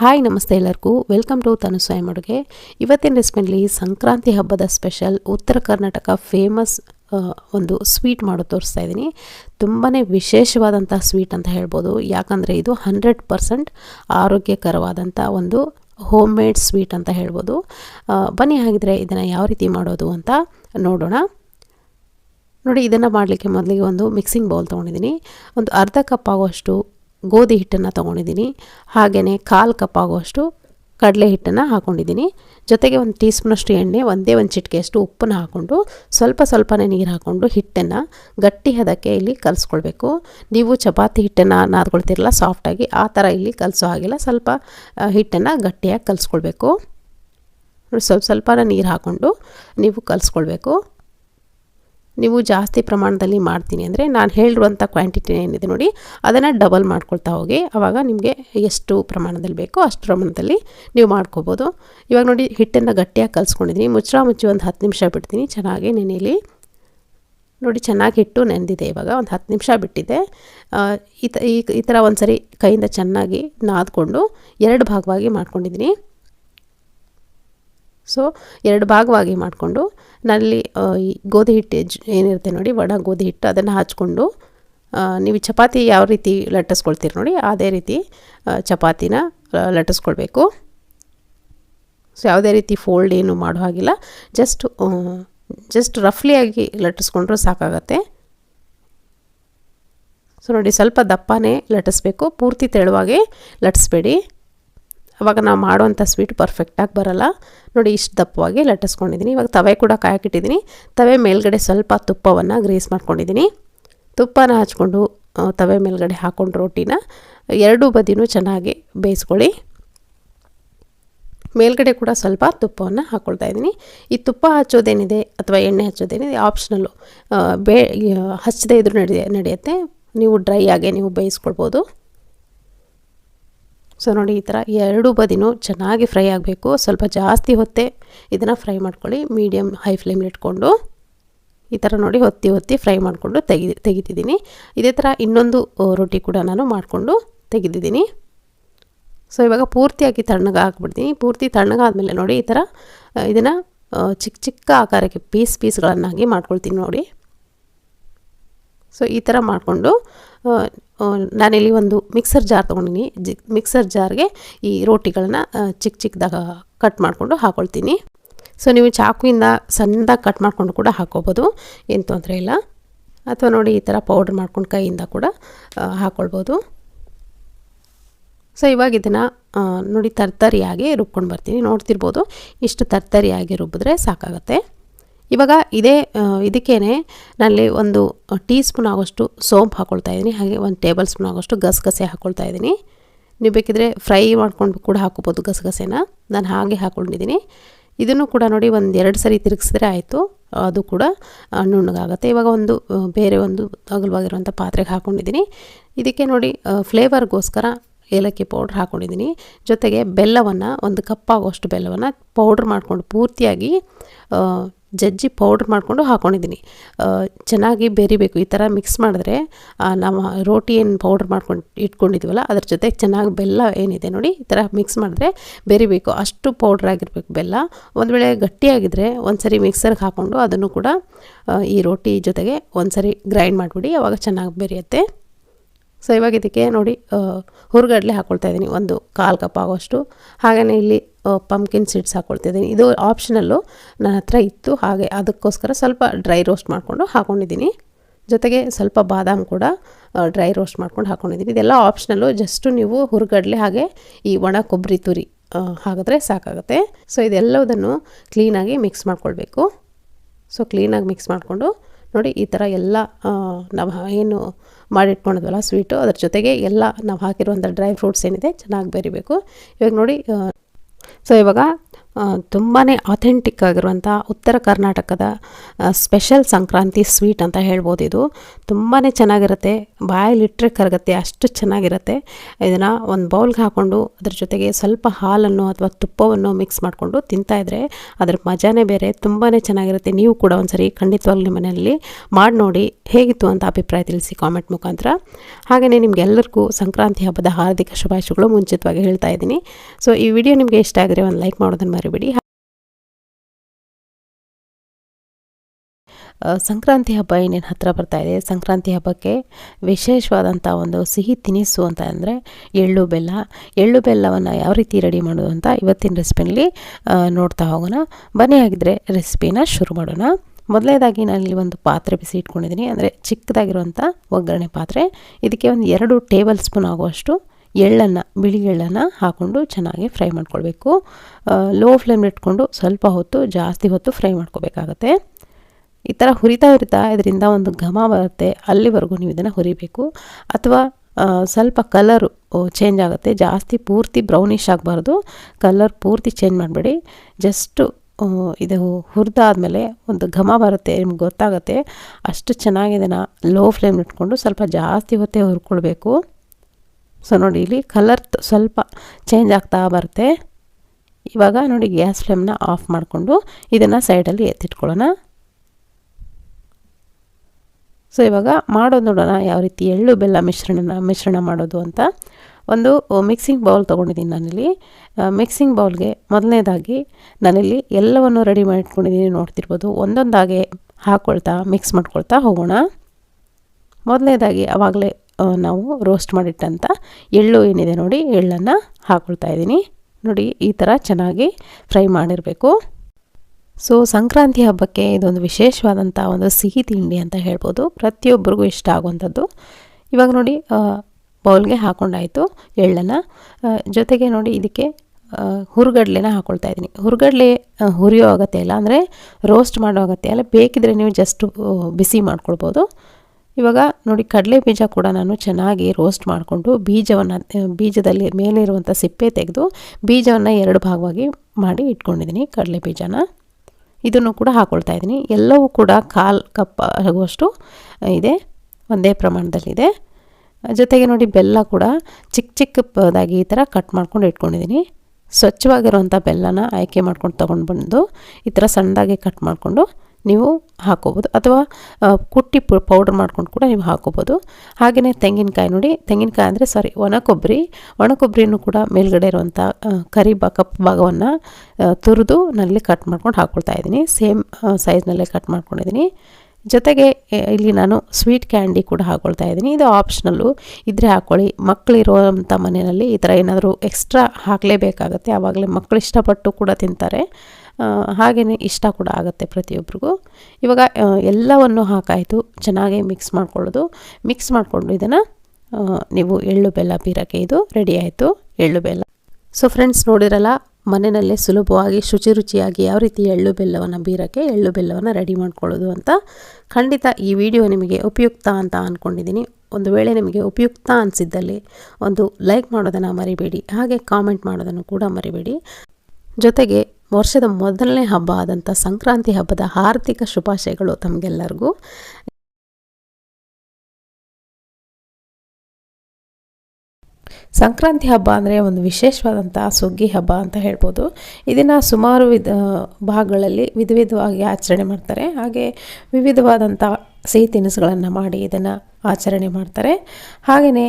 Hi ನಮಸ್ತೆ ಎಲ್ಲರಿಗೂ. Welcome to ತನು ಸ್ವಯಂ ಅಡುಗೆ ಇವತ್ತಿನ ರೆಸಿಪಿಯಲ್ಲಿ ಸಂಕ್ರಾಂತಿ ಹಬ್ಬದ ಸ್ಪೆಷಲ್ ಉತ್ತರ ಕರ್ನಾಟಕ ಫೇಮಸ್ ಒಂದು ಸ್ವೀಟ್ ಮಾಡೋ ತೋರಿಸ್ತಾ ಇದ್ದೀನಿ. ತುಂಬಾ ವಿಶೇಷವಾದಂಥ ಸ್ವೀಟ್ ಅಂತ ಹೇಳ್ಬೋದು. ಯಾಕಂದರೆ ಇದು ಹಂಡ್ರೆಡ್ ಪರ್ಸೆಂಟ್ ಆರೋಗ್ಯಕರವಾದಂಥ ಒಂದು ಹೋಮ್ ಮೇಡ್ ಸ್ವೀಟ್ ಅಂತ ಹೇಳ್ಬೋದು. ಬನ್ನಿ ಹಾಗಿದ್ರೆ ಇದನ್ನು ಯಾವ ರೀತಿ ಮಾಡೋದು ಅಂತ ನೋಡೋಣ. ನೋಡಿ, ಇದನ್ನು ಮಾಡಲಿಕ್ಕೆ ಮೊದಲಿಗೆ ಒಂದು ಮಿಕ್ಸಿಂಗ್ ಬೌಲ್ ತೊಗೊಂಡಿದ್ದೀನಿ. ಒಂದು ಅರ್ಧ ಕಪ್ ಆಗುವಷ್ಟು ಗೋಧಿ ಹಿಟ್ಟನ್ನು ತೊಗೊಂಡಿದ್ದೀನಿ. ಹಾಗೆಯೇ ಕಾಲು ಕಪ್ ಆಗುವಷ್ಟು ಕಡಲೆ ಹಿಟ್ಟನ್ನು ಹಾಕ್ಕೊಂಡಿದ್ದೀನಿ ಜೊತೆಗೆ ಒಂದು ಟೀ ಸ್ಪೂನಷ್ಟು ಎಣ್ಣೆ, ಒಂದೇ ಒಂದು ಚಿಟಿಕೆಯಷ್ಟು ಉಪ್ಪನ್ನು ಹಾಕ್ಕೊಂಡು ಸ್ವಲ್ಪ ಸ್ವಲ್ಪನೇ ನೀರು ಹಾಕ್ಕೊಂಡು ಹಿಟ್ಟನ್ನು ಗಟ್ಟಿ ಹದಕ್ಕೆ ಇಲ್ಲಿ ಕಲಿಸ್ಕೊಳ್ಬೇಕು. ನೀವು ಚಪಾತಿ ಹಿಟ್ಟನ್ನು ನಾದ್ಕೊಳ್ತಿರಲ್ಲ ಸಾಫ್ಟಾಗಿ ಆ ಥರ ಇಲ್ಲಿ ಕಲಿಸೋ ಹಾಗಿಲ್ಲ. ಸ್ವಲ್ಪ ಹಿಟ್ಟನ್ನು ಗಟ್ಟಿಯಾಗಿ ಕಲಿಸ್ಕೊಳ್ಬೇಕು. ಸ್ವಲ್ಪ ಸ್ವಲ್ಪನ ನೀರು ಹಾಕ್ಕೊಂಡು ನೀವು ಕಲಿಸ್ಕೊಳ್ಬೇಕು. ನೀವು ಜಾಸ್ತಿ ಪ್ರಮಾಣದಲ್ಲಿ ಮಾಡ್ತೀನಿ ಅಂದರೆ ನಾನು ಹೇಳಿರುವಂಥ ಕ್ವಾಂಟಿಟಿ ಏನಿದೆ ನೋಡಿ, ಅದನ್ನು ಡಬಲ್ ಮಾಡ್ಕೊಳ್ತಾ ಹೋಗಿ ಆವಾಗ ನಿಮಗೆ ಎಷ್ಟು ಪ್ರಮಾಣದಲ್ಲಿ ಬೇಕೋ ಅಷ್ಟು ಪ್ರಮಾಣದಲ್ಲಿ ನೀವು ಮಾಡ್ಕೋಬೋದು. ಇವಾಗ ನೋಡಿ, ಹಿಟ್ಟನ್ನು ಗಟ್ಟಿಯಾಗಿ ಕಲಿಸ್ಕೊಂಡಿದ್ದೀನಿ ಮುಚ್ಚಳ ಮುಚ್ಚಿ ಒಂದು ಹತ್ತು ನಿಮಿಷ ಬಿಡ್ತೀನಿ. ಚೆನ್ನಾಗಿ ನೆನೆಯಲ್ಲಿ ನೋಡಿ, ಚೆನ್ನಾಗಿ ಹಿಟ್ಟು ನೆಂದಿದೆ ಇವಾಗ. ಒಂದು ಹತ್ತು ನಿಮಿಷ ಬಿಟ್ಟಿದೆ. ಈ ತ, ಈ ಥರ ಒಂದು ಸರಿ ಕೈಯಿಂದ ಚೆನ್ನಾಗಿ ನಾದ್ಕೊಂಡು ಎರಡು ಭಾಗವಾಗಿ ಮಾಡ್ಕೊಂಡಿದ್ದೀನಿ ಸೊ ಎರಡು ಭಾಗವಾಗಿ ಮಾಡಿಕೊಂಡು ನಲ್ಲಿ ಈ ಗೋಧಿ ಹಿಟ್ಟು ಏನಿರುತ್ತೆ ನೋಡಿ ಒಣ ಗೋಧಿ ಹಿಟ್ಟು ಅದನ್ನು ಹಚ್ಕೊಂಡು ನೀವು ಚಪಾತಿ ಯಾವ ರೀತಿ ಲಟ್ಟಿಸ್ಕೊಳ್ತೀರಿ ನೋಡಿ, ಅದೇ ರೀತಿ ಚಪಾತಿನ ಲಟ್ಟಿಸ್ಕೊಳ್ಬೇಕು. ಸೊ ಯಾವುದೇ ರೀತಿ ಫೋಲ್ಡ್ ಏನು ಮಾಡೋ ಹಾಗಿಲ್ಲ ಜಸ್ಟ್ ಜಸ್ಟ್ ರಫ್ಲಿಯಾಗಿ ಲಟ್ಟಿಸ್ಕೊಂಡ್ರೆ ಸಾಕಾಗತ್ತೆ. ಸೊ ನೋಡಿ, ಸ್ವಲ್ಪ ದಪ್ಪನೇ ಲಟ್ಟಿಸ್ಬೇಕು, ಪೂರ್ತಿ ತೆಳುವಾಗಿ ಲಟ್ಟಿಸ್ಬೇಡಿ. ಅವಾಗ ನಾವು ಮಾಡುವಂಥ ಸ್ವೀಟ್ ಪರ್ಫೆಕ್ಟಾಗಿ ಬರಲ್ಲ. ನೋಡಿ ಇಷ್ಟು ದಪ್ಪವಾಗಿ ಲಟ್ಟಿಸ್ಕೊಂಡಿದ್ದೀನಿ ಇವಾಗ ತವೆ ಕೂಡ ಕಾಯಕ್ಕಿಟ್ಟಿದ್ದೀನಿ ತವೆ ಮೇಲ್ಗಡೆ ಸ್ವಲ್ಪ ತುಪ್ಪವನ್ನು ಗ್ರೀಸ್ ಮಾಡ್ಕೊಂಡಿದ್ದೀನಿ ತುಪ್ಪನ ಹಚ್ಕೊಂಡು ತವೆ ಮೇಲ್ಗಡೆ ಹಾಕ್ಕೊಂಡು ರೋಟಿನ ಎರಡೂ ಬದಿನೂ ಚೆನ್ನಾಗಿ ಬೇಯಿಸ್ಕೊಳ್ಳಿ. ಮೇಲ್ಗಡೆ ಕೂಡ ಸ್ವಲ್ಪ ತುಪ್ಪವನ್ನು ಹಾಕ್ಕೊಳ್ತಾ ಇದ್ದೀನಿ ಈ ತುಪ್ಪ ಹಚ್ಚೋದೇನಿದೆ ಅಥವಾ ಎಣ್ಣೆ ಹಚ್ಚೋದೇನಿದೆ ಆಪ್ಷನಲ್ಲು ಬೇ ಹಚ್ಚದೇ ಇದ್ರೂ ನಡೆಯ, ನಡೆಯುತ್ತೆ. ನೀವು ಡ್ರೈ ಆಗೇ ನೀವು ಬೇಯಿಸ್ಕೊಳ್ಬೋದು. ಸೊ ನೋಡಿ ಈ ಥರ ಎರಡು ಬದಿನೂ ಚೆನ್ನಾಗಿ ಫ್ರೈ ಆಗಬೇಕು. ಸ್ವಲ್ಪ ಜಾಸ್ತಿ ಹೊತ್ತೆ ಇದನ್ನು ಫ್ರೈ ಮಾಡ್ಕೊಳ್ಳಿ. ಮೀಡಿಯಮ್ ಹೈ ಫ್ಲೇಮ್ಲಿ ಇಟ್ಕೊಂಡು ಈ ಥರ ನೋಡಿ ಹೊತ್ತಿ ಹೊತ್ತಿ ಫ್ರೈ ಮಾಡಿಕೊಂಡು ತೆಗಿ, ತೆಗಿತಿದ್ದೀನಿ. ಇದೇ ಥರ ಇನ್ನೊಂದು ರೊಟ್ಟಿ ಕೂಡ ನಾನು ಮಾಡಿಕೊಂಡು ತೆಗೆದಿದ್ದೀನಿ. ಸೊ ಇವಾಗ ಪೂರ್ತಿಯಾಗಿ ತಣ್ಣಗೆ ಹಾಕ್ಬಿಡ್ತೀನಿ. ಪೂರ್ತಿ ತಣ್ಣಗಾದಮೇಲೆ ನೋಡಿ ಈ ಥರ ಇದನ್ನು ಚಿಕ್ಕ ಚಿಕ್ಕ ಆಕಾರಕ್ಕೆ ಪೀಸ್ ಪೀಸ್ಗಳನ್ನಾಗಿ ಮಾಡ್ಕೊಳ್ತೀನಿ ನೋಡಿ. ಸೊ ಈ ಥರ ಮಾಡಿಕೊಂಡು ನಾನಿಲ್ಲಿ ಒಂದು ಮಿಕ್ಸರ್ ಜಾರ್ ತೊಗೊಂಡಿನಿ. ಜಿ ಮಿಕ್ಸರ್ ಜಾರ್ಗೆ ಈ ರೋಟಿಗಳನ್ನ ಚಿಕ್ಕ ಚಿಕ್ಕದಾಗ ಕಟ್ ಮಾಡಿಕೊಂಡು ಹಾಕೊಳ್ತೀನಿ. ಸೊ ನೀವು ಚಾಕುವಿಂದ ಸಣ್ಣದಾಗಿ ಕಟ್ ಮಾಡಿಕೊಂಡು ಕೂಡ ಹಾಕ್ಕೋಬೋದು ಏನು ತೊಂದರೆ ಇಲ್ಲ. ಅಥವಾ ನೋಡಿ ಈ ಥರ ಪೌಡ್ರ್ ಮಾಡ್ಕೊಂಡು ಕೈಯಿಂದ ಕೂಡ ಹಾಕ್ಕೊಳ್ಬೋದು ಸೊ ಇವಾಗ ಇದನ್ನು ನೋಡಿ ತರ್ತರಿಯಾಗಿ ರುಬ್ಕೊಂಡು ಬರ್ತೀನಿ. ನೋಡ್ತಿರ್ಬೋದು. ಇಷ್ಟು ತರ್ತರಿಯಾಗಿ ರುಬ್ಬಿದ್ರೆ ಸಾಕಾಗುತ್ತೆ. ಇವಾಗ ಇದೇ ಇದಕ್ಕೇ ನಲ್ಲಿ ಒಂದು ಟೀ ಸ್ಪೂನ್ ಆಗೋಷ್ಟು ಸೋಂಪು ಹಾಕ್ಕೊಳ್ತಾ ಇದ್ದೀನಿ. ಹಾಗೆ ಒಂದು ಟೇಬಲ್ ಸ್ಪೂನ್ ಆಗೋಷ್ಟು ಗಸಗಸೆ ಹಾಕ್ಕೊಳ್ತಾ ಇದ್ದೀನಿ. ನೀವು ಬೇಕಿದ್ರೆ ಫ್ರೈ ಮಾಡ್ಕೊಂಡು ಕೂಡ ಹಾಕೋಬೋದು ಗಸಗಸೆನ. ನಾನು ಹಾಗೆ ಹಾಕ್ಕೊಂಡಿದ್ದೀನಿ. ಇದನ್ನು ಕೂಡ ನೋಡಿ ಒಂದು ಎರಡು ಸರಿ ತಿರುಗಿಸಿದ್ರೆ ಆಯಿತು. ಅದು ಕೂಡ ನುಣ್ಣಗಾಗುತ್ತೆ. ಇವಾಗ ಒಂದು ಬೇರೆ ಒಂದು ಅಗಲವಾಗಿರುವಂಥ ಪಾತ್ರೆಗೆ ಹಾಕ್ಕೊಂಡಿದ್ದೀನಿ ಇದಕ್ಕೆ ನೋಡಿ ಫ್ಲೇವರ್ಗೋಸ್ಕರ ಏಲಕ್ಕಿ ಪೌಡ್ರ್ ಹಾಕ್ಕೊಂಡಿದ್ದೀನಿ ಜೊತೆಗೆ ಬೆಲ್ಲವನ್ನು, ಒಂದು ಕಪ್ಪಾಗುವಷ್ಟು ಬೆಲ್ಲವನ್ನು ಪೌಡ್ರ್ ಮಾಡಿಕೊಂಡು ಪೂರ್ತಿಯಾಗಿ ಜಜ್ಜಿ ಪೌಡ್ರ್ ಮಾಡಿಕೊಂಡು ಹಾಕ್ಕೊಂಡಿದ್ದೀನಿ ಚೆನ್ನಾಗಿ ಬೆರಿಬೇಕು. ಈ ಥರ ಮಿಕ್ಸ್ ಮಾಡಿದ್ರೆ ನಮ್ಮ ರೋಟಿ ಏನು ಪೌಡ್ರ್ ಮಾಡ್ಕೊಂಡು ಇಟ್ಕೊಂಡಿದ್ದೀವಲ್ಲ ಅದ್ರ ಜೊತೆಗೆ ಚೆನ್ನಾಗಿ ಬೆಲ್ಲ ಏನಿದೆ ನೋಡಿ, ಈ ಥರ ಮಿಕ್ಸ್ ಮಾಡಿದ್ರೆ ಬೆರಿಬೇಕು. ಅಷ್ಟು ಪೌಡ್ರ್ ಆಗಿರಬೇಕು ಬೆಲ್ಲ. ಒಂದು ವೇಳೆ ಗಟ್ಟಿಯಾಗಿದ್ದರೆ ಒಂದು ಸರಿ ಮಿಕ್ಸರ್ಗೆ ಹಾಕ್ಕೊಂಡು ಅದನ್ನು ಕೂಡ ಈ ರೋಟಿ ಜೊತೆಗೆ ಒಂದು ಸರಿ ಗ್ರೈಂಡ್ ಮಾಡಿಬಿಡಿ. ಅವಾಗ ಚೆನ್ನಾಗಿ ಬೆರೆಯುತ್ತೆ. ಸೊ ಇವಾಗ ಇದಕ್ಕೆ ನೋಡಿ ಹುರುಗಡ್ಲೆ ಹಾಕ್ಕೊಳ್ತಾ ಇದ್ದೀನಿ. ಒಂದು ಕಾಲು ಕಪ್ ಆಗೋಷ್ಟು. ಹಾಗೆಯೇ ಇಲ್ಲಿ ಪಂಪ್ಕಿನ್ ಸೀಡ್ಸ್ ಹಾಕ್ಕೊಳ್ತಾ ಇದ್ದೀನಿ. ಇದು ಆಪ್ಷನಲ್ಲು ನನ್ನ ಹತ್ರ ಇತ್ತು. ಹಾಗೆ ಅದಕ್ಕೋಸ್ಕರ ಸ್ವಲ್ಪ ಡ್ರೈ ರೋಸ್ಟ್ ಮಾಡಿಕೊಂಡು ಹಾಕ್ಕೊಂಡಿದ್ದೀನಿ ಜೊತೆಗೆ ಸ್ವಲ್ಪ ಬಾದಾಮ್ ಕೂಡ ಡ್ರೈ ರೋಸ್ಟ್ ಮಾಡ್ಕೊಂಡು ಹಾಕ್ಕೊಂಡಿದ್ದೀನಿ ಇದೆಲ್ಲ ಆಪ್ಷನಲ್ಲು ಜಸ್ಟು ನೀವು ಹುರುಗಡ್ಲೆ ಹಾಗೆ ಈ ಒಣ ಕೊಬ್ಬರಿ ತುರಿ ಹಾಕಿದ್ರೆ ಸಾಕಾಗುತ್ತೆ. ಸೊ ಇದೆಲ್ಲದನ್ನು ಕ್ಲೀನಾಗಿ ಮಿಕ್ಸ್ ಮಾಡ್ಕೊಳ್ಬೇಕು. ಸೊ ಕ್ಲೀನಾಗಿ ಮಿಕ್ಸ್ ಮಾಡಿಕೊಂಡು ನೋಡಿ ಈ ಥರ ಎಲ್ಲ ನಾವು ಏನು ಮಾಡಿಟ್ಕೊಂಡಿದ್ವಲ್ಲ ಸ್ವೀಟು ಅದ್ರ ಜೊತೆಗೆ ಎಲ್ಲ ನಾವು ಹಾಕಿರುವಂಥ ಡ್ರೈ ಫ್ರೂಟ್ಸ್ ಏನಿದೆ, ಚೆನ್ನಾಗಿ ಬೆರಿಬೇಕು. ಇವಾಗ ನೋಡಿ ಸೊ ಇವಾಗ ತುಂಬಾ ಅಥೆಂಟಿಕ್ ಆಗಿರುವಂಥ ಉತ್ತರ ಕರ್ನಾಟಕದ ಸ್ಪೆಷಲ್ ಸಂಕ್ರಾಂತಿ ಸ್ವೀಟ್ ಅಂತ ಹೇಳ್ಬೋದು ಇದು. ತುಂಬಾ ಚೆನ್ನಾಗಿರುತ್ತೆ. ಬಾಯಲ್ಲಿಟ್ಟರೆ ಕರಗುತ್ತೆ, ಅಷ್ಟು ಚೆನ್ನಾಗಿರುತ್ತೆ. ಇದನ್ನು ಒಂದು ಬೌಲ್ಗೆ ಹಾಕ್ಕೊಂಡು ಅದ್ರ ಜೊತೆಗೆ ಸ್ವಲ್ಪ ಹಾಲನ್ನು ಅಥವಾ ತುಪ್ಪವನ್ನು ಮಿಕ್ಸ್ ಮಾಡಿಕೊಂಡು ತಿಂತಾಯಿದ್ರೆ ಅದ್ರ ಮಜಾನೇ ಬೇರೆ ತುಂಬಾ ಚೆನ್ನಾಗಿರುತ್ತೆ. ನೀವು ಕೂಡ ಒಂದ್ಸರಿ ಖಂಡಿತವಾಗ್ಲೂ ನಿಮ್ಮ ಮನೆಯಲ್ಲಿ ಮಾಡಿ ನೋಡಿ ಹೇಗಿತ್ತು ಅಂತ ಅಭಿಪ್ರಾಯ ತಿಳಿಸಿ ಕಾಮೆಂಟ್ ಮುಖಾಂತರ. ಹಾಗೆಯೇ ನಿಮಗೆಲ್ಲರಿಗೂ ಸಂಕ್ರಾಂತಿ ಹಬ್ಬದ ಹಾರ್ದಿಕ ಶುಭಾಶಯಗಳು ಮುಂಚಿತವಾಗಿ ಹೇಳ್ತಾ ಇದ್ದೀನಿ. ಸೊ ಈ ವಿಡಿಯೋ ನಿಮಗೆ ಇಷ್ಟ ಆಗಿದ್ರೆ ಒಂದು ಲೈಕ್ ಮಾಡೋದನ್ನು ಮರಿಬೇಡಿ ಸಂಕ್ರಾಂತಿ ಹಬ್ಬ ಏನೇನು ಹತ್ತಿರ ಬರ್ತಾ ಇದೆ. ಸಂಕ್ರಾಂತಿ ಹಬ್ಬಕ್ಕೆ ವಿಶೇಷವಾದಂಥ ಒಂದು ಸಿಹಿ ತಿನಿಸು ಅಂತ ಅಂದರೆ ಎಳ್ಳು ಬೆಲ್ಲ. ಎಳ್ಳು ಬೆಲ್ಲವನ್ನು ಯಾವ ರೀತಿ ರೆಡಿ ಮಾಡೋದು ಅಂತ ಇವತ್ತಿನ ರೆಸಿಪಿನಲ್ಲಿ ನೋಡ್ತಾ ಹೋಗೋಣ. ಬನ್ನಿ ಆಗಿದ್ದರೆ ರೆಸಿಪಿನ ಶುರು ಮಾಡೋಣ. ಮೊದಲನೇದಾಗಿ ನಾನಿಲ್ಲಿ ಒಂದು ಪಾತ್ರೆ ಬಿಸಿ ಇಟ್ಕೊಂಡಿದ್ದೀನಿ. ಅಂದರೆ ಚಿಕ್ಕದಾಗಿರುವಂಥ ಒಗ್ಗರಣೆ ಪಾತ್ರೆ. ಇದಕ್ಕೆ ಒಂದು ಎರಡು ಟೇಬಲ್ ಸ್ಪೂನ್ ಆಗುವಷ್ಟು ಎಳ್ಳನ್ನು, ಬಿಳಿ ಎಳ್ಳನ್ನು ಹಾಕ್ಕೊಂಡು ಚೆನ್ನಾಗಿ ಫ್ರೈ ಮಾಡ್ಕೊಳ್ಬೇಕು. ಲೋ ಫ್ಲೇಮ್ ಇಟ್ಕೊಂಡು ಸ್ವಲ್ಪ ಹೊತ್ತು, ಜಾಸ್ತಿ ಹೊತ್ತು ಫ್ರೈ ಮಾಡ್ಕೋಬೇಕಾಗತ್ತೆ. ಈ ಥರ ಹುರಿತಾ ಹುರಿತಾ ಇದರಿಂದ ಒಂದು ಘಮ ಬರುತ್ತೆ. ಅಲ್ಲಿವರೆಗೂ ನೀವು ಇದನ್ನು ಹುರಿಬೇಕು. ಅಥವಾ ಸ್ವಲ್ಪ ಕಲರು ಚೇಂಜ್ ಆಗುತ್ತೆ. ಜಾಸ್ತಿ ಪೂರ್ತಿ ಬ್ರೌನಿಷ್ ಆಗಬಾರ್ದು. ಕಲರ್ ಪೂರ್ತಿ ಚೇಂಜ್ ಮಾಡಬೇಡಿ. ಜಸ್ಟು ಇದು ಹುರಿದಾದ್ಮೇಲೆ ಒಂದು ಘಮ ಬರುತ್ತೆ. ನಿಮ್ಗೆ ಗೊತ್ತಾಗುತ್ತೆ. ಅಷ್ಟು ಚೆನ್ನಾಗಿ ಇದನ್ನು ಲೋ ಫ್ಲೇಮ್ ಇಟ್ಕೊಂಡು ಸ್ವಲ್ಪ ಜಾಸ್ತಿ ಹೊತ್ತೇ ಹುರ್ಕೊಳ್ಬೇಕು. ಸೊ ನೋಡಿ, ಇಲ್ಲಿ ಕಲರ್ ಸ್ವಲ್ಪ ಚೇಂಜ್ ಆಗ್ತಾ ಬರುತ್ತೆ. ಇವಾಗ ನೋಡಿ ಗ್ಯಾಸ್ ಫ್ಲೇಮ್ನ ಆಫ್ ಮಾಡಿಕೊಂಡು ಇದನ್ನು ಸೈಡಲ್ಲಿ ಎತ್ತಿಟ್ಕೊಳ್ಳೋಣ. ಸೊ ಇವಾಗ ಮಾಡೋದು ನೋಡೋಣ, ಯಾವ ರೀತಿ ಎಳ್ಳು ಬೆಲ್ಲ ಮಿಶ್ರಣನ, ಮಿಶ್ರಣ ಮಾಡೋದು ಅಂತ. ಒಂದು ಮಿಕ್ಸಿಂಗ್ ಬೌಲ್ ತೊಗೊಂಡಿದ್ದೀನಿ ನಾನಿಲ್ಲಿ. ಮಿಕ್ಸಿಂಗ್ ಬೌಲ್ಗೆ ಮೊದಲನೇದಾಗಿ ನಾನಿಲ್ಲಿ ಎಲ್ಲವನ್ನು ರೆಡಿ ಮಾಡಿಟ್ಕೊಂಡಿದ್ದೀನಿ ನೋಡ್ತಿರ್ಬೋದು. ಒಂದೊಂದಾಗೆ ಹಾಕ್ಕೊಳ್ತಾ ಮಿಕ್ಸ್ ಮಾಡ್ಕೊಳ್ತಾ ಹೋಗೋಣ. ಮೊದಲನೇದಾಗಿ ಆವಾಗಲೇ ನಾವು ರೋಸ್ಟ್ ಮಾಡಿಟ್ಟಂಥ ಎಳ್ಳು ಏನಿದೆ ನೋಡಿ, ಎಳ್ಳನ್ನು ಹಾಕ್ಕೊಳ್ತಾ ಇದ್ದೀನಿ. ನೋಡಿ, ಈ ಥರ ಚೆನ್ನಾಗಿ ಫ್ರೈ ಮಾಡಿರಬೇಕು. ಸೊ ಸಂಕ್ರಾಂತಿ ಹಬ್ಬಕ್ಕೆ ಇದೊಂದು ವಿಶೇಷವಾದಂಥ ಒಂದು ಸಿಹಿ ತಿಂಡಿ ಅಂತ ಹೇಳ್ಬೋದು. ಪ್ರತಿಯೊಬ್ಬರಿಗೂ ಇಷ್ಟ ಆಗುವಂಥದ್ದು. ಇವಾಗ ನೋಡಿ ಬೌಲ್ಗೆ ಹಾಕೊಂಡಾಯಿತು ಎಳ್ಳನ್ನು. ಜೊತೆಗೆ ನೋಡಿ, ಇದಕ್ಕೆ ಹುರುಗಡಲೆನ ಹಾಕ್ಕೊಳ್ತಾ ಇದ್ದೀನಿ. ಹುರುಗಡ್ಲೆ ಹುರಿಯೋ ಆಗತ್ತೆ ಇಲ್ಲ. ಅಂದರೆ ರೋಸ್ಟ್ ಮಾಡೋ ಆಗತ್ತೆ ಅಲ್ಲ ಬೇಕಿದ್ರೆ ನೀವು ಜಸ್ಟ್ ಬಿಸಿ ಮಾಡ್ಕೊಳ್ಬೋದು. ಇವಾಗ ನೋಡಿ ಕಡಲೆ ಬೀಜ ಕೂಡ ನಾನು ಚೆನ್ನಾಗಿ ರೋಸ್ಟ್ ಮಾಡಿಕೊಂಡು ಬೀಜವನ್ನು ಬೀಜದಲ್ಲಿ ಮೇಲೆ ಇರುವಂಥ ಸಿಪ್ಪೆ ತೆಗೆದು ಬೀಜವನ್ನು ಎರಡು ಭಾಗವಾಗಿ ಮಾಡಿ ಇಟ್ಕೊಂಡಿದ್ದೀನಿ ಕಡಲೆ ಬೀಜನ. ಇದನ್ನು ಕೂಡ ಹಾಕ್ಕೊಳ್ತಾ ಇದ್ದೀನಿ. ಎಲ್ಲವೂ ಕೂಡ ಕಾಲು ಕಪ್ ಆಗುವಷ್ಟು ಇದೆ, ಒಂದೇ ಪ್ರಮಾಣದಲ್ಲಿದೆ ಜೊತೆಗೆ ನೋಡಿ ಬೆಲ್ಲ ಕೂಡ ಚಿಕ್ಕ ಚಿಕ್ಕದಾಗಿ ಈ ಥರ ಕಟ್ ಮಾಡ್ಕೊಂಡು ಇಟ್ಕೊಂಡಿದ್ದೀನಿ. ಸ್ವಚ್ಛವಾಗಿರುವಂಥ ಬೆಲ್ಲನ ಆಯ್ಕೆ ಮಾಡ್ಕೊಂಡು ತೊಗೊಂಡು ಬಂದು ಈ ಥರ ಸಣ್ಣದಾಗಿ ಕಟ್ ಮಾಡಿಕೊಂಡು ನೀವು ಹಾಕೋಬೋದು. ಅಥವಾ ಕುಟ್ಟಿ ಪೌಡ್ರ್ ಮಾಡ್ಕೊಂಡು ಕೂಡ ನೀವು ಹಾಕೋಬೋದು. ಹಾಗೆಯೇ ತೆಂಗಿನಕಾಯಿ ನೋಡಿ. ತೆಂಗಿನಕಾಯಿ ಅಂದರೆ ಸಾರಿ ಒಣ ಕೊಬ್ಬರಿ ಒಣ ಕೂಡ ಮೇಲ್ಗಡೆ ಇರುವಂಥ ಕರಿ ಬಾ ಕಪ್ಪು ಭಾಗವನ್ನು ತುರಿದು ನಲ್ಲಿ ಕಟ್ ಮಾಡ್ಕೊಂಡು ಹಾಕ್ಕೊಳ್ತಾ ಇದ್ದೀನಿ. ಸೇಮ್ ಸೈಜ್ನಲ್ಲೇ ಕಟ್ ಮಾಡ್ಕೊಂಡಿದ್ದೀನಿ. ಜೊತೆಗೆ ಇಲ್ಲಿ ನಾನು ಸ್ವೀಟ್ ಕ್ಯಾಂಡಿ ಕೂಡ ಹಾಕ್ಕೊಳ್ತಾ ಇದ್ದೀನಿ. ಇದು ಆಪ್ಷನಲ್ಲು ಇದ್ರೆ ಹಾಕ್ಕೊಳ್ಳಿ ಮಕ್ಕಳಿರುವಂಥ ಮನೆಯಲ್ಲಿ ಈ ಥರ ಏನಾದರೂ ಎಕ್ಸ್ಟ್ರಾ ಹಾಕಲೇಬೇಕಾಗತ್ತೆ. ಆವಾಗಲೇ ಮಕ್ಕಳು ಇಷ್ಟಪಟ್ಟು ಕೂಡ ತಿಂತಾರೆ. ಹಾಗೆಯೇ ಇಷ್ಟ ಕೂಡ ಆಗುತ್ತೆ ಪ್ರತಿಯೊಬ್ಬರಿಗೂ ಇವಾಗ ಎಲ್ಲವನ್ನು ಹಾಕಾಯಿತು, ಚೆನ್ನಾಗಿ ಮಿಕ್ಸ್ ಮಾಡ್ಕೊಳ್ಳೋದು. ಮಿಕ್ಸ್ ಮಾಡಿಕೊಂಡು ಇದನ್ನು ನೀವು ಎಳ್ಳು ಬೆಲ್ಲ ಬೀರಕ್ಕೆ ಇದು ರೆಡಿ ಆಯಿತು. ಎಳ್ಳು ಬೆಲ್ಲ. ಸೊ ಫ್ರೆಂಡ್ಸ್ ನೋಡಿರಲ್ಲ, ಮನೆಯಲ್ಲೇ ಸುಲಭವಾಗಿ, ಶುಚಿ ರುಚಿಯಾಗಿ ಯಾವ ರೀತಿ ಎಳ್ಳು ಬೆಲ್ಲವನ್ನು ಬೀರಕ್ಕೆ ಎಳ್ಳು ಬೆಲ್ಲವನ್ನು ರೆಡಿ ಮಾಡ್ಕೊಳ್ಳೋದು ಅಂತ ಖಂಡಿತ ಈ ವಿಡಿಯೋ ನಿಮಗೆ ಉಪಯುಕ್ತ ಅಂತ ಅಂದ್ಕೊಂಡಿದ್ದೀನಿ ಒಂದು ವೇಳೆ ನಿಮಗೆ ಉಪಯುಕ್ತ ಅನಿಸಿದ್ದಲ್ಲಿ ಒಂದು ಲೈಕ್ ಮಾಡೋದನ್ನು ಮರಿಬೇಡಿ. ಹಾಗೆ ಕಾಮೆಂಟ್ ಮಾಡೋದನ್ನು ಕೂಡ ಮರಿಬೇಡಿ. ಜೊತೆಗೆ ವರ್ಷದ ಮೊದಲನೇ ಹಬ್ಬ ಆದಂಥ ಸಂಕ್ರಾಂತಿ ಹಬ್ಬದ ಹಾರ್ದಿಕ ಶುಭಾಶಯಗಳು ತಮಗೆಲ್ಲರಿಗೂ. ಸಂಕ್ರಾಂತಿ ಹಬ್ಬ ಅಂದರೆ ಒಂದು ವಿಶೇಷವಾದಂಥ ಸುಗ್ಗಿ ಹಬ್ಬ ಅಂತ ಹೇಳ್ಬೋದು. ಇದನ್ನು ಸುಮಾರು ವಿಧ, ಭಾಗಗಳಲ್ಲಿ ವಿಧ ವಿಧವಾಗಿ ಆಚರಣೆ ಮಾಡ್ತಾರೆ. ಹಾಗೆ ವಿವಿಧವಾದಂಥ ಸಿಹಿ ತಿನಿಸುಗಳನ್ನು ಮಾಡಿ ಇದನ್ನು ಆಚರಣೆ ಮಾಡ್ತಾರೆ. ಹಾಗೆಯೇ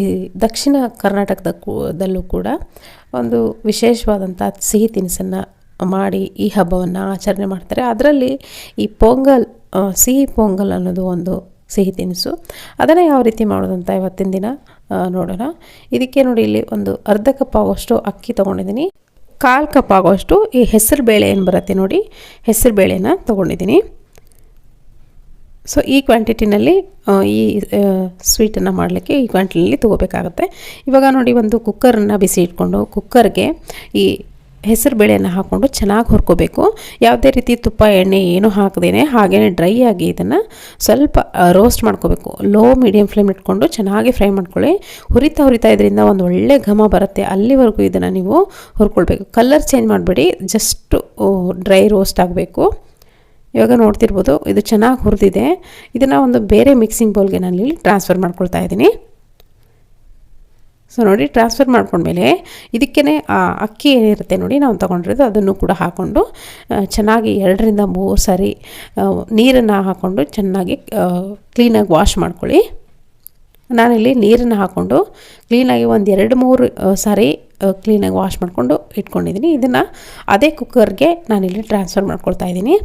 ಈ ದಕ್ಷಿಣ ಕರ್ನಾಟಕದ ದಲ್ಲೂ ಕೂಡ ಒಂದು ವಿಶೇಷವಾದಂಥ ಸಿಹಿ ತಿನಿಸನ್ನು ಮಾಡಿ ಈ ಹಬ್ಬವನ್ನು ಆಚರಣೆ ಮಾಡ್ತಾರೆ. ಅದರಲ್ಲಿ ಈ ಪೊಂಗಲ್ ಸಿಹಿ ಪೊಂಗಲ್ ಅನ್ನೋದು ಒಂದು ಸಿಹಿ ತಿನಿಸು. ಅದನ್ನು ಯಾವ ರೀತಿ ಮಾಡೋದಂತ ಇವತ್ತಿನ ದಿನ ನೋಡೋಣ. ಇದಕ್ಕೆ ನೋಡಿ ಇಲ್ಲಿ ಒಂದು ಅರ್ಧ ಕಪ್ ಆಗೋಷ್ಟು ಅಕ್ಕಿ ತೊಗೊಂಡಿದ್ದೀನಿ. ಕಾಲು ಕಪ್ ಆಗೋಷ್ಟು ಈ ಹೆಸರು ಬೇಳೆ ಏನು ಬರುತ್ತೆ ನೋಡಿ ಹೆಸರು ಬೇಳೆನ ತೊಗೊಂಡಿದ್ದೀನಿ. ಸೊ ಈ ಕ್ವಾಂಟಿಟಿನಲ್ಲಿ ಈ ಸ್ವೀಟನ್ನು ಮಾಡಲಿಕ್ಕೆ ಈ ಕ್ವಾಂಟಿಟಿನಲ್ಲಿ ತೊಗೋಬೇಕಾಗುತ್ತೆ. ಇವಾಗ ನೋಡಿ ಒಂದು ಕುಕ್ಕರನ್ನು ಬಿಸಿ ಇಟ್ಕೊಂಡು ಕುಕ್ಕರ್ಗೆ ಈ ಹೆಸರು ಬೇಳೆಯನ್ನು ಹಾಕ್ಕೊಂಡು ಚೆನ್ನಾಗಿ ಹುರ್ಕೋಬೇಕು. ಯಾವುದೇ ರೀತಿ ತುಪ್ಪ, ಎಣ್ಣೆ ಏನು ಹಾಕದೇನೆ ಹಾಗೇ ಡ್ರೈ ಆಗಿ ಇದನ್ನು ಸ್ವಲ್ಪ ರೋಸ್ಟ್ ಮಾಡ್ಕೋಬೇಕು. ಲೋ ಮೀಡಿಯಂ ಫ್ಲೇಮ್ ಇಟ್ಕೊಂಡು ಚೆನ್ನಾಗಿ ಫ್ರೈ ಮಾಡ್ಕೊಳ್ಳಿ. ಹುರಿತಾ ಹುರಿತಾ ಇದರಿಂದ ಒಂದು ಒಳ್ಳೆ ಘಮ ಬರುತ್ತೆ. ಅಲ್ಲಿವರೆಗೂ ಇದನ್ನು ನೀವು ಹುರ್ಕೊಳ್ಬೇಕು. ಕಲರ್ ಚೇಂಜ್ ಮಾಡಬೇಡಿ. ಜಸ್ಟು ಡ್ರೈ ರೋಸ್ಟ್ ಆಗಬೇಕು. ಇವಾಗ ನೋಡ್ತಿರ್ಬೋದು ಇದು ಚೆನ್ನಾಗಿ ಹುರಿದಿದೆ. ಇದನ್ನು ಒಂದು ಬೇರೆ ಮಿಕ್ಸಿಂಗ್ ಬೌಲ್ಗೆ ನಾನು ಇಲ್ಲಿ ಟ್ರಾನ್ಸ್ಫರ್ ಮಾಡ್ಕೊಳ್ತಾ ಇದ್ದೀನಿ. ಸೊ ನೋಡಿ ಟ್ರಾನ್ಸ್ಫರ್ ಮಾಡ್ಕೊಂಡ್ಮೇಲೆ ಇದಕ್ಕೇ ಅಕ್ಕಿ ಏನಿರುತ್ತೆ ನೋಡಿ, ನಾವು ತೊಗೊಂಡಿರೋದು ಅದನ್ನು ಕೂಡ ಹಾಕ್ಕೊಂಡು ಚೆನ್ನಾಗಿ ಎರಡರಿಂದ ಮೂರು ಸಾರಿ ನೀರನ್ನು ಹಾಕ್ಕೊಂಡು ಚೆನ್ನಾಗಿ ಕ್ಲೀನಾಗಿ ವಾಶ್ ಮಾಡ್ಕೊಳ್ಳಿ. ನಾನಿಲ್ಲಿ ನೀರನ್ನು ಹಾಕ್ಕೊಂಡು ಕ್ಲೀನಾಗಿ ಒಂದು ಎರಡು ಮೂರು ಸಾರಿ ಕ್ಲೀನಾಗಿ ವಾಶ್ ಮಾಡಿಕೊಂಡು ಇಟ್ಕೊಂಡಿದ್ದೀನಿ. ಇದನ್ನು ಅದೇ ಕುಕ್ಕರ್ಗೆ ನಾನಿಲ್ಲಿ ಟ್ರಾನ್ಸ್ಫರ್ ಮಾಡ್ಕೊಳ್ತಾ ಇದ್ದೀನಿ.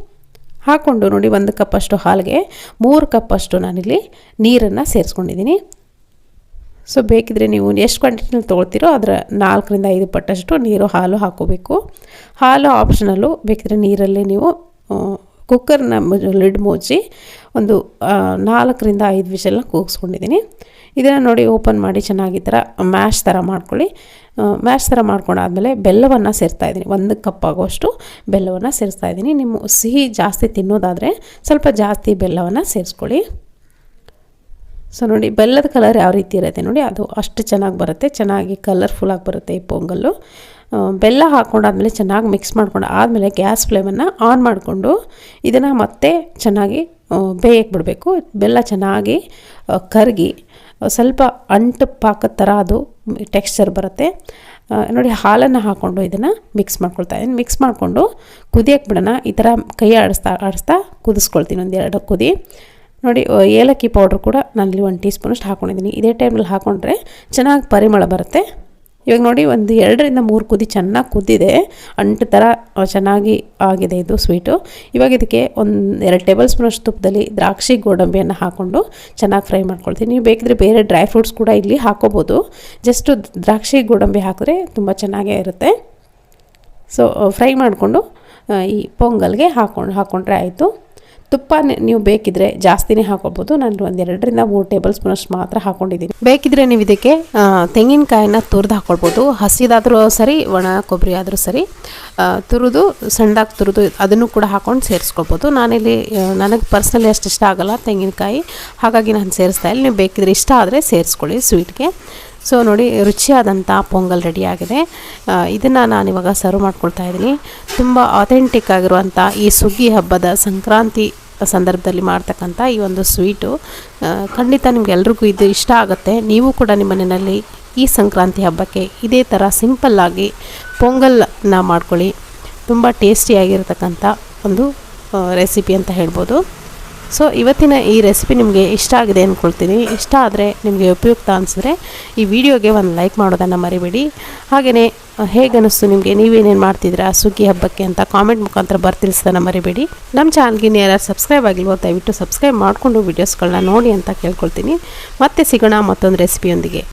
ಹಾಕ್ಕೊಂಡು ನೋಡಿ ಒಂದು ಕಪ್ಪಷ್ಟು ಹಾಲಿಗೆ, ಮೂರು ಕಪ್ಪಷ್ಟು ನಾನಿಲ್ಲಿ ನೀರನ್ನು ಸೇರಿಸ್ಕೊಂಡಿದ್ದೀನಿ. ಸೊ ಬೇಕಿದ್ರೆ ನೀವು ಎಷ್ಟು ಕ್ವಾಂಟಿಟಿನಲ್ಲಿ ತೊಗೊಳ್ತೀರೋ ಅದರ ನಾಲ್ಕರಿಂದ ಐದು ಪಟ್ಟಷ್ಟು ನೀರು, ಹಾಲು ಹಾಕೋಬೇಕು. ಹಾಲು ಆಪ್ಷನಲ್ಲು ಬೇಕಿದ್ರೆ ನೀರಲ್ಲಿ ನೀವು ಕುಕ್ಕರ್ನ ಲಿಡ್ ಮುಚ್ಚಿ ಒಂದು ನಾಲ್ಕರಿಂದ ಐದು ವಿಷಲ್ನ ಕೂಗಿಸ್ಕೊಂಡಿದ್ದೀನಿ. ಇದನ್ನು ನೋಡಿ ಓಪನ್ ಮಾಡಿ ಚೆನ್ನಾಗಿ ಥರ ಮ್ಯಾಶ್ ಥರ ಮಾಡ್ಕೊಳ್ಳಿ. ಮ್ಯಾಶ್ ಥರ ಮಾಡ್ಕೊಂಡಾದಮೇಲೆ ಬೆಲ್ಲವನ್ನು ಸೇರ್ತಾ ಇದ್ದೀನಿ. ಒಂದು ಕಪ್ ಆಗೋಷ್ಟು ಬೆಲ್ಲವನ್ನು ಸೇರಿಸ್ತಾ ಇದ್ದೀನಿ. ನಿಮ್ಮ ಸಿಹಿ ಜಾಸ್ತಿ ತಿನ್ನೋದಾದರೆ ಸ್ವಲ್ಪ ಜಾಸ್ತಿ ಬೆಲ್ಲವನ್ನು ಸೇರಿಸ್ಕೊಳ್ಳಿ. ಸೊ ನೋಡಿ ಬೆಲ್ಲದ ಕಲರ್ ಯಾವ ರೀತಿ ಇರುತ್ತೆ ನೋಡಿ, ಅದು ಅಷ್ಟು ಚೆನ್ನಾಗಿ ಬರುತ್ತೆ. ಚೆನ್ನಾಗಿ ಕಲರ್ಫುಲ್ಲಾಗಿ ಬರುತ್ತೆ ಈ ಪೊಂಗಲ್ಲು. ಬೆಲ್ಲ ಹಾಕ್ಕೊಂಡಾದ್ಮೇಲೆ ಚೆನ್ನಾಗಿ ಮಿಕ್ಸ್ ಮಾಡ್ಕೊಂಡು ಆದಮೇಲೆ ಗ್ಯಾಸ್ ಫ್ಲೇಮನ್ನು ಆನ್ ಮಾಡಿಕೊಂಡು ಇದನ್ನು ಮತ್ತೆ ಚೆನ್ನಾಗಿ ಬೇಯಕ್ಕೆ ಬಿಡಬೇಕು. ಬೆಲ್ಲ ಚೆನ್ನಾಗಿ ಕರಗಿ ಸ್ವಲ್ಪ ಅಂಟು ಪಾಕದ ಥರ ಅದು ಟೆಕ್ಸ್ಚರ್ ಬರುತ್ತೆ. ನೋಡಿ ಹಾಲನ್ನು ಹಾಕ್ಕೊಂಡು ಇದನ್ನು ಮಿಕ್ಸ್ ಮಾಡ್ಕೊಳ್ತಾ ಇದ್ದೀನಿ ಮಿಕ್ಸ್ ಮಾಡಿಕೊಂಡು ಕುದಿಯಕ್ಕೆ ಬಿಡೋಣ. ಈ ಥರ ಕೈ ಆಡಿಸ್ತಾ ಆಡಿಸ್ತಾ ಕುದಿಸ್ಕೊಳ್ತೀನಿ ಒಂದು ಎರಡು ಕುದಿ. ನೋಡಿ ಏಲಕ್ಕಿ ಪೌಡ್ರ್ ಕೂಡ ನಾನಿಲ್ಲಿ ಒಂದು ಟೀ ಸ್ಪೂನಷ್ಟು ಹಾಕ್ಕೊಂಡಿದ್ದೀನಿ ಇದೇ ಟೈಮಲ್ಲಿ ಹಾಕ್ಕೊಂಡ್ರೆ ಚೆನ್ನಾಗಿ ಪರಿಮಳ ಬರುತ್ತೆ. ಇವಾಗ ನೋಡಿ ಒಂದು ಎರಡರಿಂದ ಮೂರು ಕುದಿ ಚೆನ್ನಾಗಿ ಕುದ್ದಿದೆ. ಅಂಟು ಥರ ಚೆನ್ನಾಗಿ ಆಗಿದೆ ಇದು ಸ್ವೀಟು ಇವಾಗ ಇದಕ್ಕೆ ಒಂದು ಎರಡು ಟೇಬಲ್ ಸ್ಪೂನಷ್ಟು ತುಪ್ಪದಲ್ಲಿ ದ್ರಾಕ್ಷಿ ಗೋಡಂಬಿಯನ್ನು ಹಾಕ್ಕೊಂಡು ಚೆನ್ನಾಗಿ ಫ್ರೈ ಮಾಡ್ಕೊಳ್ತೀನಿ. ನೀವು ಬೇಕಿದ್ರೆ ಬೇರೆ ಡ್ರೈ ಫ್ರೂಟ್ಸ್ ಕೂಡ ಇಲ್ಲಿ ಹಾಕೋಬೋದು. ಜಸ್ಟು ದ್ರಾಕ್ಷಿ ಗೋಡಂಬಿ ಹಾಕಿದ್ರೆ ತುಂಬ ಚೆನ್ನಾಗೇ ಇರುತ್ತೆ. ಸೊ ಫ್ರೈ ಮಾಡಿಕೊಂಡು ಈ ಪೊಂಗಲ್ಗೆ ಹಾಕೊಂಡು ಹಾಕ್ಕೊಂಡ್ರೆ ಆಯಿತು. ತುಪ್ಪ ನೀವು ಬೇಕಿದ್ರೆ ಜಾಸ್ತಿನೇ ಹಾಕೊಳ್ಬೋದು ನಾನು ಒಂದು ಎರಡರಿಂದ ಮೂರು ಟೇಬಲ್ ಸ್ಪೂನಷ್ಟು ಮಾತ್ರ ಹಾಕೊಂಡಿದ್ದೀನಿ. ಬೇಕಿದ್ರೆ ನೀವು ಇದಕ್ಕೆ ತೆಂಗಿನಕಾಯಿನ ತುರಿದು ಹಾಕೊಳ್ಬೋದು. ಹಸಿದಾದರೂ ಸರಿ, ಒಣ ಕೊಬ್ಬರಿ ಆದರೂ ಸರಿ ತುರಿದು, ಸಣ್ಣದಾಗಿ ತುರಿದು ಅದನ್ನು ಕೂಡ ಹಾಕೊಂಡು ಸೇರಿಸ್ಕೊಳ್ಬೋದು. ನಾನಿಲ್ಲಿ ನನಗೆ ಪರ್ಸ್ನಲಿ ಅಷ್ಟು ಇಷ್ಟ ಆಗೋಲ್ಲ ತೆಂಗಿನಕಾಯಿ. ಹಾಗಾಗಿ ನಾನು ಸೇರಿಸ್ತಾ ಇಲ್ಲ. ನೀವು ಬೇಕಿದ್ರೆ ಇಷ್ಟ ಆದರೆ ಸೇರಿಸ್ಕೊಳ್ಳಿ ಸ್ವೀಟ್ಗೆ ಸೊ ನೋಡಿ ರುಚಿಯಾದಂಥ ಪೊಂಗಲ್ ರೆಡಿಯಾಗಿದೆ ಇದನ್ನು ನಾನಿವಾಗ ಸರ್ವ್ ಮಾಡ್ಕೊಳ್ತಾ ಇದ್ದೀನಿ. ತುಂಬ ಅಥೆಂಟಿಕ್ ಆಗಿರುವಂಥ ಈ ಸುಗ್ಗಿ ಹಬ್ಬದ ಸಂಕ್ರಾಂತಿ ಸಂದರ್ಭದಲ್ಲಿ ಮಾಡ್ತಕ್ಕಂಥ ಈ ಒಂದು ಸ್ವೀಟು ಖಂಡಿತ ನಿಮಗೆಲ್ರಿಗೂ ಇದು ಇಷ್ಟ ಆಗುತ್ತೆ. ನೀವು ಕೂಡ ನಿಮ್ಮ ಮನೆಯಲ್ಲಿ ಈ ಸಂಕ್ರಾಂತಿ ಹಬ್ಬಕ್ಕೆ ಇದೇ ಥರ ಸಿಂಪಲ್ಲಾಗಿ ಪೊಂಗಲ್ನ ಮಾಡ್ಕೊಳ್ಳಿ. ತುಂಬ ಟೇಸ್ಟಿಯಾಗಿರ್ತಕ್ಕಂಥ ಒಂದು ರೆಸಿಪಿ ಅಂತ ಹೇಳ್ಬೋದು. ಸೊ ಇವತ್ತಿನ ಈ ರೆಸಿಪಿ ನಿಮಗೆ ಇಷ್ಟ ಆಗಿದೆ ಅಂದ್ಕೊಳ್ತೀನಿ ಇಷ್ಟ ಆದರೆ ನಿಮಗೆ ಉಪಯುಕ್ತ ಅನಿಸಿದ್ರೆ ಈ ವಿಡಿಯೋಗೆ ಒಂದು ಲೈಕ್ ಮಾಡೋದನ್ನು ಮರಿಬೇಡಿ. ಹಾಗೆಯೇ ಹೇಗೆ ಅನ್ನಿಸ್ತು ನಿಮಗೆ? ನೀವೇನೇನು ಮಾಡ್ತಿದ್ದೀರಾ? ಸುಗ್ಗಿ ಹಬ್ಬಕ್ಕೆ ಅಂತ ಕಾಮೆಂಟ್ ಮುಖಾಂತರ ಬರ್ತಿಲ್ಸೋದನ್ನು ಮರಿಬೇಡಿ. ನಮ್ಮ ಚಾನಲ್ಗೆ ಯಾರು ಸಬ್ಸ್ಕ್ರೈಬ್ ಆಗಿಲ್ವೋ ದಯವಿಟ್ಟು ಸಬ್ಸ್ಕ್ರೈಬ್ ಮಾಡಿಕೊಂಡು ವೀಡಿಯೋಸ್ಗಳನ್ನ ನೋಡಿ ಅಂತ ಕೇಳ್ಕೊಳ್ತೀನಿ. ಮತ್ತೆ ಸಿಗೋಣ ಮತ್ತೊಂದು ರೆಸಿಪಿಯೊಂದಿಗೆ